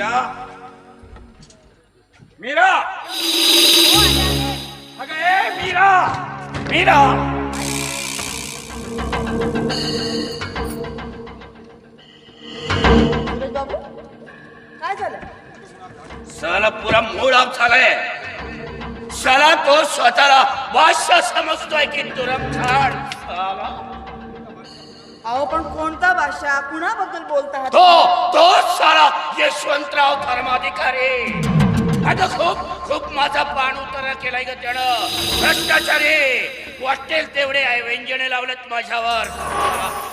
मीरा मीरा अगं ए मीरा मीरा सुरेश बाबू काय झालं साला पुरा मूड ऑफ झालाय साला तो स्वतःला वाश्य समजतोय की तुरम छाड साला अहो पण कोणता भाषा? कुणाबद्दल बोलता तो तोच सारा यशवंतराव धर्माधिकारी. आता खूप खूप माझा पाण उतारा केलाय ग त्यानं. भ्रष्टाचारी. वाटेल तेवढे आहे व्यंजने लावलेत माझ्यावर.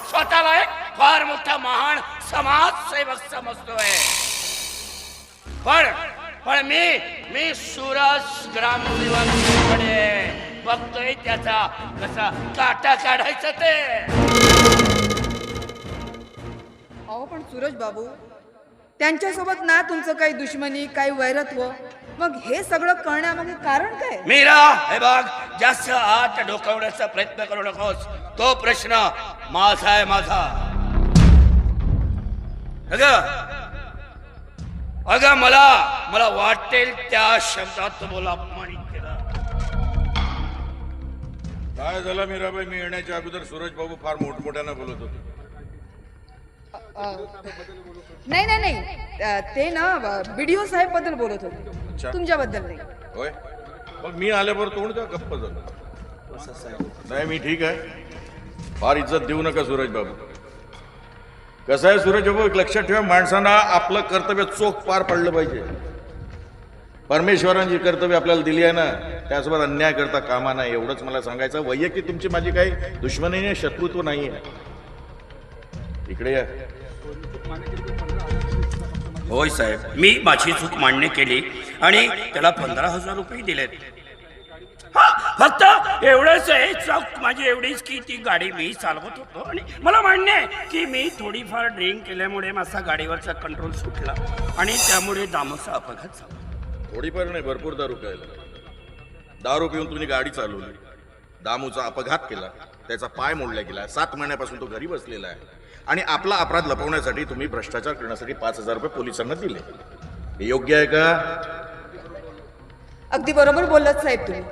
स्वतःला एक फार मोठा महान समाजसेवक समजतोय. पण पण मी मी सुरस ग्रामसेवकडे बघतोय त्याचा कसा काटा काढायचा ते. अहो पण सुरेश बाबू त्यांच्यासोबत ना तुमचं काही दुश्मनी काही वैरत्व मग हे सगळं करण्यामागे कारण काय? मीरा हे बघ जास्त आत डोकावण्याचा प्रयत्न करू नकोस. तो प्रश्न माझा आहे माझा. अग अग मला मला वाटेल त्या शब्दात मला अपमानित काय झालं मीराबाई? मी येण्याच्या अगोदर सूरज बाबू फार मोठमोठ्यानं बोलत होते. नाही नाही नाही. अ, ते ना बीडीओ साहेबबद्दल बोलत होते. अच्छा. तुमच्याबद्दल नाही. होय. मग मी आल्यावर तोंड का गप्प झालं नाही मी ठीक आहे. फार इज्जत देऊ नका सूरज बाबू. कसं आहे सूरज बाबू? एक लक्षात ठेवा माणसांना आपलं कर्तव्य चोख पार पडलं पाहिजे. परमेश्वराने जी कर्तव्य आपल्याला दिली आहे ना. त्यासोबत अन्याय करता कामा नाही एवढंच मला सांगायचं. वैयक्तिक तुमची माझी काही दुश्मनी नाही शत्रुत्व नाही आहे इकडे या. होय साहेब मी माझी चूक मान्य केली आणि त्याला पंधरा हजार रुपये दिलेत. हा, फक्त एवढंच आहे चूक माझी एवढीच की ती गाडी मी चालवत होतो आणि मला मान्य आहे की मी थोडीफार ड्रिंक केल्यामुळे माझा गाडीवरचा कंट्रोल सुटला आणि त्यामुळे दामोचा अपघात झाला. थोडीफार नाही भरपूर दारू प्यायला. दारू पिऊन तुम्ही गाडी चालवली. दामूचा अपघात केला. त्याचा पाय मोडला गेला. सात महिन्यापासून तो घरी बसलेला आहे. आणि आपला अपराध लपवण्यासाठी तुम्ही भ्रष्टाचार करण्यासाठी पाच हजार रुपये पोलिसांना दिले. हे योग्य आहे का? अगदी बरोबर बोललात साहेब तुम्ही.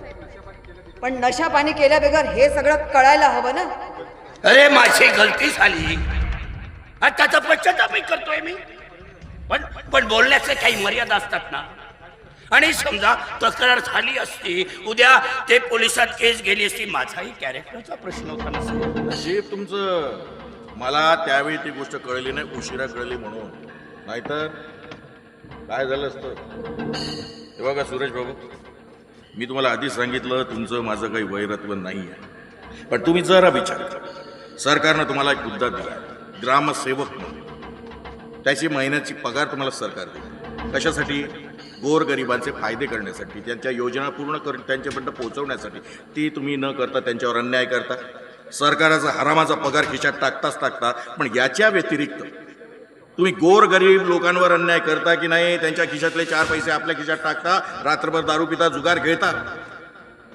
पण नशा पाणी केल्या बगैर हे सगळं कळायला हवं ना? अरे माझी गलती झाली. त्याचा पश्चातापही करतोय मी. पण पण बोलण्याचे काही मर्यादा असतात ना? आणि समजा तक्रार झाली असती उद्या ते पोलिसात केस गेली असती माझाही कॅरेक्टरचा प्रश्न होता नसेल साहेब. तुमचं मला त्यावेळी ती गोष्ट कळली नाही उशिरा कळली म्हणून. नाहीतर काय झालं असतं? हे बघा सुरेश बाबू मी तुम्हाला आधीच सांगितलं तुमचं माझं काही वैरत्व नाही आहे पण तुम्ही जरा विचार करा. सरकारनं तुम्हाला एक मुद्दा दिला ग्रामसेवक म्हणून. त्याची महिन्याची पगार तुम्हाला सरकार देईल. कशासाठी? गोरगरिबांचे फायदे करण्यासाठी त्यांच्या योजना पूर्ण कर त्यांच्यापर्यंत पोहोचवण्यासाठी ती तुम्ही न करता त्यांच्यावर अन्याय करता. सरकाराचा हरामाचा पगार खिशात टाकताच टाकता पण याच्या व्यतिरिक्त तुम्ही गोरगरीब लोकांवर अन्याय करता की नाही त्यांच्या खिशातले चार पैसे आपल्या खिशात टाकता रात्रभर दारू पिता जुगार खेळता?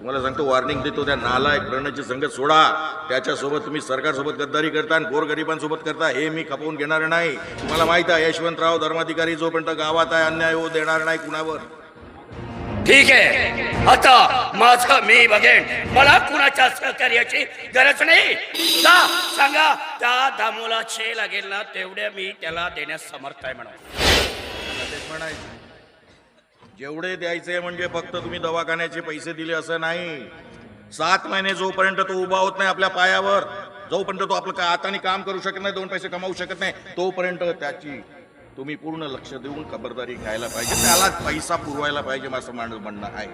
तुम्हाला सांगतो वॉर्निंग देतो त्या नालायक प्रणयची संगत सोडा. त्याच्यासोबत तुम्ही सरकारसोबत गद्दारी करता आणि गोरगरिबांसोबत करता हे मी खपवून घेणार नाही. तुम्हाला माहीत आहे यशवंतराव धर्माधिकारी जोपर्यंत गावात आहे अन्याय होऊ देणार नाही कुणावर. ठीक आहे. आता माझं मी बघेन. मला कुणाच्या सहकार्याची गरज नाही. सांगा. त्या दामोला छे लागेल ना तेवढे मी त्याला देण्यास समर्थ आहे म्हणून. तेच म्हणायचं. जेवढे द्यायचे म्हणजे फक्त तुम्ही दवाखान्याचे पैसे दिले असं नाही. सात महिने जोपर्यंत तो उभा होत नाही आपल्या पायावर जोपर्यंत तो आपलं का हाताने काम करू शकत नाही दोन पैसे कमावू शकत नाही तोपर्यंत त्याची तुम्ही पूर्ण लक्ष देऊन खबरदारी घ्यायला पाहिजे. त्याला पैसा पुरवायला पाहिजे माझं माणूस म्हणणं आहे.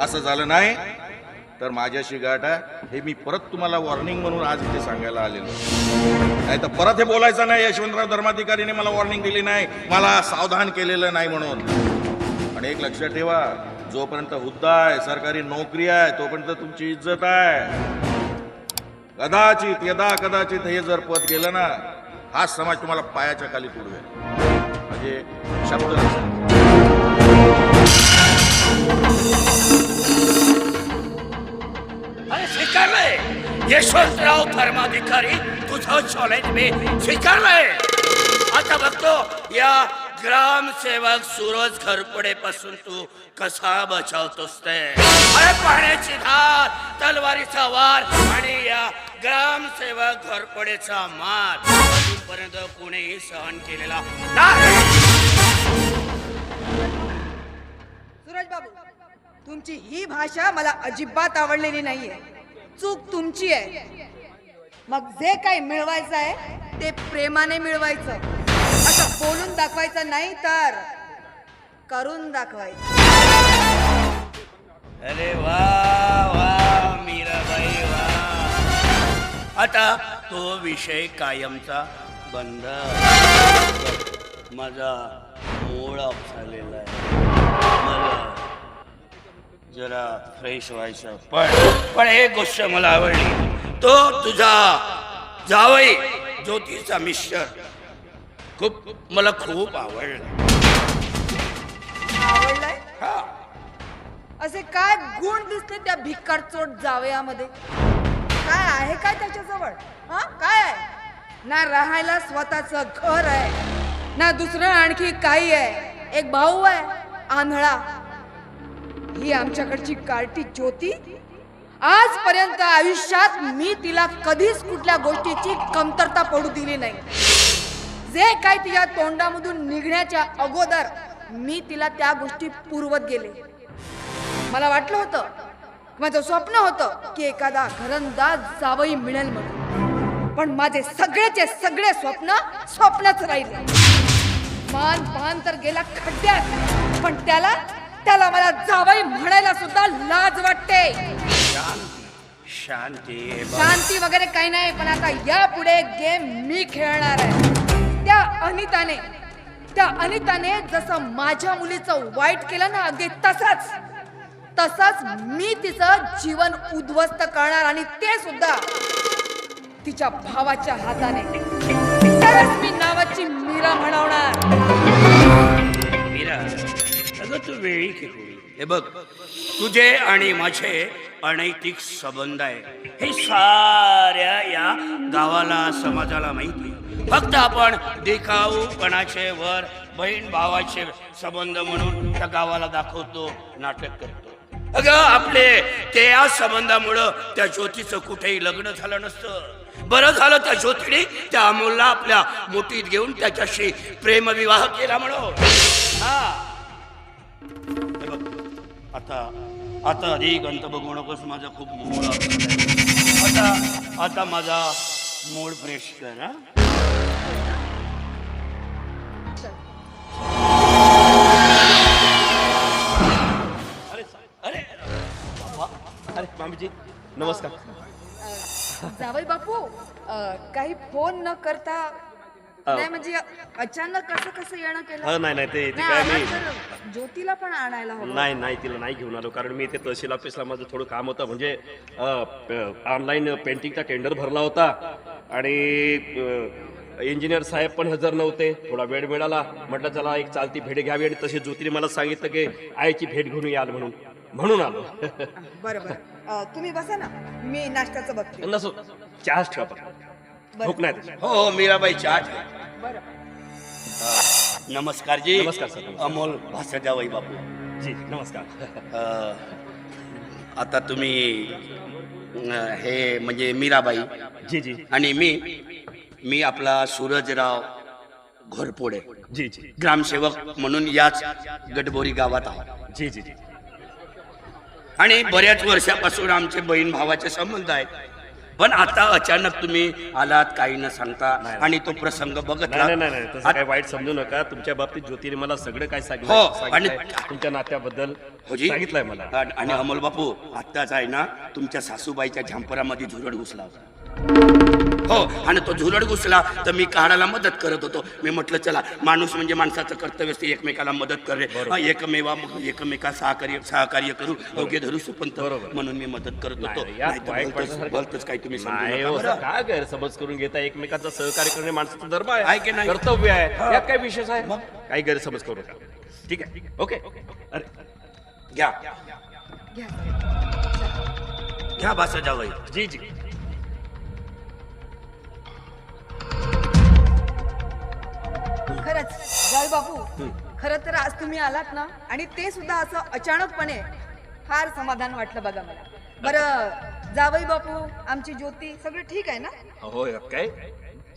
असं झालं नाही तर माझ्याशी गाठ. आहे हे मी परत तुम्हाला वॉर्निंग म्हणून आज इथे सांगायला आलेलो नाही तर परत हे बोलायचं नाही यशवंतराव धर्माधिकारीने मला वॉर्निंग दिली नाही मला सावधान केलेलं नाही म्हणून. आणि एक लक्षात ठेवा जोपर्यंत हुद्दा आहे सरकारी नोकरी आहे तोपर्यंत तुमची इज्जत आहे. कदाचित यदा कदाचित हे जर पद गेलं ना हा समाज तुम्हाला पायाच्या खाली तुडवेल म्हणजे शब्द अरे स्वीकारलंय. यशवंतराव धर्माधिकारी तुझं चॅलेंज मी स्वीकारलंय. आता बघतो या ग्रामसेवक सूरज घरपडे पासून तू कसा बचावतोस ते? अरे पाण्याची धार तलवारीचा वार आणि या ग्रामसेवक घरपडेचा मार. अजूनपर्यंत कोणीही सहन केलेला सूरज बाबू तुमची ही भाषा मला अजिबात आवडलेली नाहीये. चूक तुमची आहे. मग जे काही मिळवायचं आहे ते प्रेमाने मिळवायचं. बोलून दाखवायचं नाही तर करून दाखवायचं. अरे वा वा मीराबाई वा. आता तो विषय कायमचा बंद. माझा मूड ऑफ झालेला आहे. मला जरा फ्रेश व्हायचं. पण पण एक गोष्ट मला आवडली. तो तुझा जावई ज्योतीचा मिश्र खूप मला खूप आवडला. आवडलाय? हा. असे काय गुण दिसले त्या भिक्कार चोट जावयामध्ये? काय आहे काय त्याच्याजवळ? हा? काय आहे? ना राहायला स्वतःच घर आहे ना दुसरं आणखी काही आहे. एक भाऊ आहे आंधळा. ही आमच्याकडची कार्टी ज्योती. आजपर्यंत आयुष्यात मी तिला कधीच कुठल्या गोष्टीची कमतरता पडू दिली नाही. जे काय तिच्या तोंडामधून निघण्याच्या अगोदर मी तिला त्या गोष्टी पुरवत गेले. मला वाटलं होतं माझं स्वप्न होतं की एखादा घरंदाज जावई मिळेल म्हणून. पण माझे सगळेचे सगळे स्वप्न स्वप्नच राहिले. मान पान तर गेला खड्ड्यात पण त्याला त्याला मला जावई म्हणायला सुद्धा लाज वाटते. शांती शांती. वगैरे काही नाही पण आता यापुढे गेम मी खेळणार आहे. त्या अनिताने. त्या अनिताने जसं माझ्या मुलीचं वाईट केलं ना अगदी तसंच. तसंच मी तिचं जीवन उद्ध्वस्त करणार आणि ते सुद्धा तिच्या भावाच्या हाताने. तरच मी नावाची मीरा म्हणवणार. मीरा अगं तू वेळी खेळली हे बघ तुझे आणि माझे अनैतिक संबंध आहे. हे साऱ्या या गावाला समाजाला माहिती फक्त आपण देखाऊपणाचे वर बहीण भावाचे संबंध म्हणून त्या गावाला दाखवतो नाटक करतो. अगं आपले ते या संबंधामुळं त्या ज्योतीचं कुठेही लग्न झालं नसतं. बरं झालं त्या ज्योतीने त्या अमोलला आपल्या मोठीत घेऊन त्याच्याशी प्रेमविवाह केला म्हणून. हा. आता आता अधिक अंत बघू नकोस माझा खूप मोड आता आता माझा मूड फ्रेश कर मामीजी नमस्कार. जावई बापू अं, काही फोन न करता नाही म्हणजे अचानक कसं कसं येणं केलं? नाही नाही ते ते नाही, काय तर ज्योतीला पण आणायला हवं. नाही नाही तिला नाही घेऊन आलो कारण मी इथे तहसील ऑफिसला माझं थोडं काम होतं म्हणजे ऑनलाईन पेंटिंगचा टेंडर भरला होता आणि इंजिनियर साहेब पण हजर नव्हते थोडा वेळ मिळाला म्हटलं चला एक चालती भेट घ्यावी आणि तसे ज्योतीने मला सांगितलं की आईची भेट घेऊन याल म्हणून म्हणून आलो. बरं बरं. अं, तुम्ही बसा ना. मी नाश्त्याचं बघते. नसो. चहाच ठेवा फक्त. भूक नाही तशी. हो हो मीराबाई चाट बरं. नमस्कार जी. नमस्कार, सर, नमस्कार. अमोल भासजाबाई बापू. जी नमस्कार. अ, आता तुम्ही अ, हे म्हणजे मीराबाई जी जी. आणि मी मी आपला सूरजराव घोरपोडे. जी जी. ग्रामसेवक म्हणून याच गडबोरी गावात आहोत. जी जी जी. आणि बऱ्याच वर्षापासून आमचे बहीण भावाचे संबंध आहेत पण आता अचानक तुम्ही आलात काही न सांगता आणि तो प्रसंग बघत नाही नाही तसं काही. वाईट समजू नका तुमच्या बाबतीत ज्योतीने मला सगळं काय हो, सांगितलं आणि- सांगितलंय. तुमच्या नात्याबद्दल हो. सांगितलंय मला आणि- आणि अमोल बापू आत्ताच आहे ना तुमच्या सासूबाईच्या झांपरामध्ये झुरड घुसला होता हो आणि तो झुरड घुसला तर मी काढायला मदत करत होतो. मी म्हटलं चला माणूस म्हणजे माणसाचं कर्तव्य असते एकमेकाला मदत करे. हा, एकमेवा एकमेका सहकार्य सहकार्य करू योग्य धरू सुपंत. म्हणून मी मदत करत होतो. भलतंच काही तुम्ही हो, काय गैरसमज करून घेता? एकमेकांचा सहकार्य करणे माणसाचा धर्म आहे. की नाही? कर्तव्य आहे. यात काय विशेष आहे? काही गैरसमज करू नका. ठीक आहे. ओके. अरे. घ्या. घ्या. घ्या भाषा जावई. जी जी. बापू खर तर आज तुम्ही आलात ना? आणि ते सुद्धा असं अचानकपणे फार समाधान वाटलं बघा मला. बरं जावई बापू आमची ज्योती सगळं ठीक आहे ना? हो, हो काय?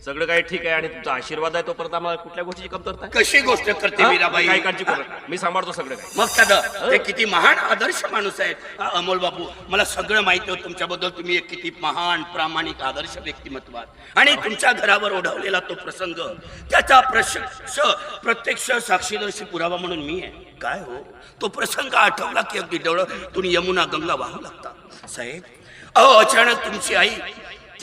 सगळं काही ठीक आहे आणि तुमचा आशीर्वाद आहे तोपर्यंत आम्हाला कुठल्या गोष्टीची कमतरता आहे? कशी गोष्ट करते हा? मीराबाई? काही काळजी करू नका. मी सांभाळतो सगळं काही. मग दादा ते किती महान आदर्श माणूस आहेत. अमोल बापू मला सगळं माहिती होतं तुमच्याबद्दल. तुम्ही एक किती महान प्रामाणिक आदर्श व्यक्तिमत्व आहात आणि तुमच्या घरावर ओढवलेला तो प्रसंग त्याचा प्रत्यक्ष प्रत्यक्ष साक्षीदर्शी पुरावा म्हणून मी आहे. काय हो? तो प्रसंग आठवला की अगदी डोळ्यातून यमुना गंगा वाहू लागतात साहेब अहो अचानक तुमची आई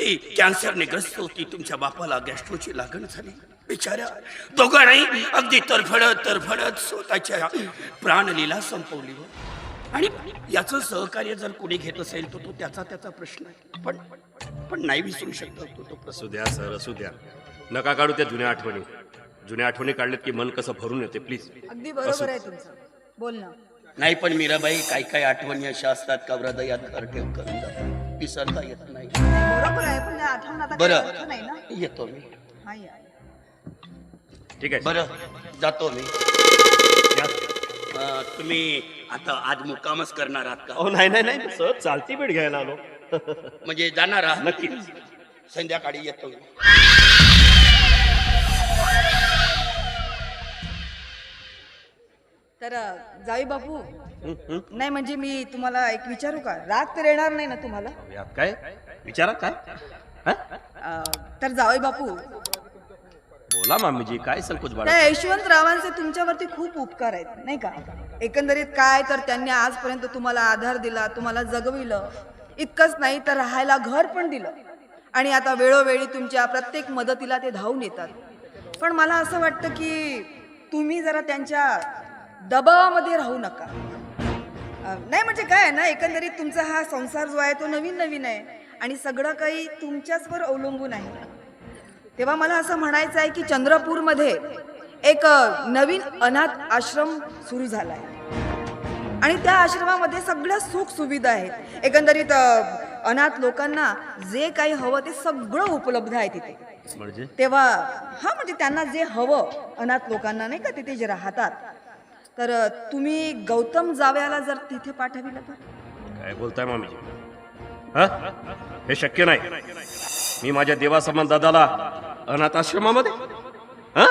ती कॅन्सरने ग्रस्त होती. तुमच्या बापाला गॅस्ट्रोची लागण झाली. बिचाऱ्या दोघांनाही अगदी तरफडत तरफडत स्वतःच्या प्राणलीला संपवली हो. आणि याचं सहकार्य जर कोणी घेत असेल तर तो त्याचा त्याचा प्रश्न आहे. पण पण नाही विसरू शकतो तो असू द्या सर असू द्या. नका काढू त्या जुन्या आठवणी. जुन्या आठवणी काढल्यात की मन कसं भरून येते प्लीज अगदी बरोबर आहे तुमचं. बोल ना. नाही पण मीराबाई काही काही आठवणी अशा असतात का? हृदयात घर ठेव करून जातात. विसरता येत नाही. बरोबर आहे पण आठवण आता काही बरं. अर्थ नाही ना? येतो मी. ठीक आहे. बरं जातो मी. या. अं, तुम्ही आता आज मुक्कामच करणार आहात का? अहो नाही नाही नाही. सर चालती भेट घ्यायला आलो. म्हणजे जाणार आहात? नक्की संध्याकाळी येतो मी. तर जाई बापू नाही म्हणजे मी तुम्हाला एक विचारू का? राग तर येणार नाही ना तुम्हाला? यात काय? विचारा काय? हा? अं, तर जावई बापू. बोला मामीजी काय संकोच बाळा? त्या यशवंतरावांचे तुमच्यावरती खूप उपकार आहेत नाही का? एकंदरीत काय तर त्यांनी आजपर्यंत तुम्हाला आधार दिला तुम्हाला जगविलं. इतकंच नाही तर राहायला घर पण दिलं. आणि आता वेळोवेळी तुमच्या प्रत्येक मदतीला ते धावून येतात. पण मला असं वाटतं की तुम्ही जरा त्यांच्या दबावामध्ये राहू नका. नाही म्हणजे काय आहे ना एकंदरीत तुमचा हा संसार जो आहे तो नवीन नवीन आहे आणि सगळं काही तुमच्याचवर अवलंबून आहे. तेव्हा मला असं म्हणायचं आहे की चंद्रपूरमध्ये एक नवीन अनाथ आश्रम सुरू झाला आहे आणि त्या आश्रमामध्ये सगळ्या सुख सुविधा आहेत. एकंदरीत अनाथ लोकांना जे काही हवं ते सगळं उपलब्ध आहे तिथे. म्हणजे? तेव्हा हा म्हणजे त्यांना जे हवं अनाथ लोकांना नाही का तिथे जे राहतात तर तुम्ही गौतम जावयाला जर तिथे पाठविलं तर? काय बोलताय मामीजी हा? हे शक्य नाही. मी माझ्या देवासमान दादाला अनाथ आश्रमामध्ये? हा?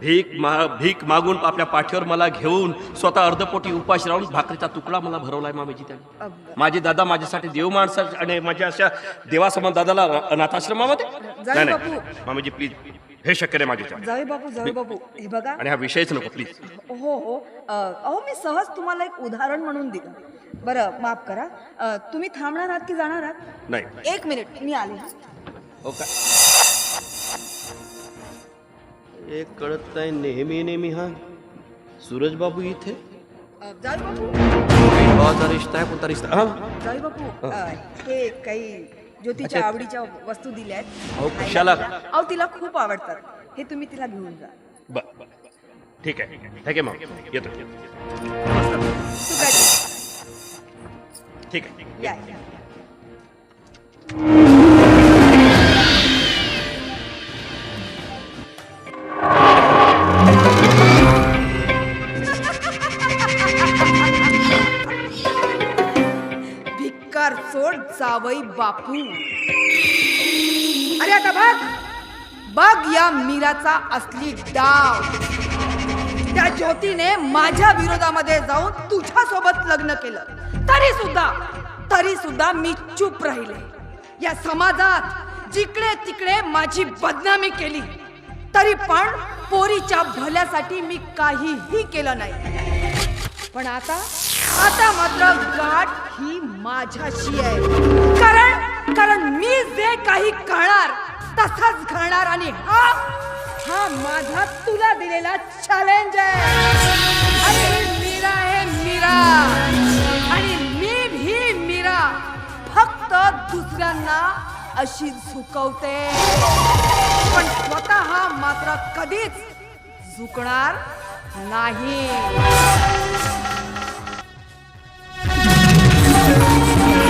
भीक मा भीक मागून आपल्या पाठीवर मला घेऊन स्वतः अर्धपोटी उपाशी राहून भाकरीचा तुकडा मला भरवलाय मामीजी त्याने. माझे दादा माझ्यासाठी देव माणसा आणि माझ्या अशा देवासमान दादाला अनाथ आश्रमामध्ये? जाऊ नाही बापू. नाही मामीजी प्लीज. हे शक्य नाही माझ्या जावे बापू जावे बापू हे बघा. आणि हा विषयच नको प्लीज हो हो. अ, अहो मी सहज तुम्हाला एक उदाहरण म्हणून दिलं. बरं माफ करा. अ, तुम्ही थांबणार आहात की जाणार आहात? नाही. एक मिनिट मी आले. हो का एक कळत नाही नेहमी नेहमी हा? सूरज बाबू इथे? अ, जावे बापू रिश्ता आहे कोणता रिश्ता? हा? जावे बापू अ, हे काही ज्योतीच्या आवडीच्या वस्तू दिल्या अहो, आहेत? अहो तिला खूप आवडतात. हे तुम्ही तिला घेऊन जा. बर ठीक आहे. ठीक आहे मग येतो. ठीक आहे. या या. जावई बापू. अरे आता बघ. बघ या मीराचा असली डाव. त्या ज्योतीने माझ्या विरोधामध्ये जाऊन तुझ्या सोबत लग्न केलं. तरी सुद्धा तरी सुद्धा मी चूप राहिले. या समाजात जिकडे तिकडे माझी बदनामी केली. तरी पण पोरीच्या भल्यासाठी मी काहीही केलं नाही. पण आता आता मात्र गाठ ही माझ्याशी आहे. कारण कारण मी जे काही करणार तसाच घडणार आणि हा हा माझा तुला दिलेला चॅलेंज आहे. अरे मीरा आहे मीरा. आणि मी ही मीरा. फक्त दुसऱ्यांना अशी झुकवते. पण स्वतः मात्र कधीच झुकणार नाही. すごい!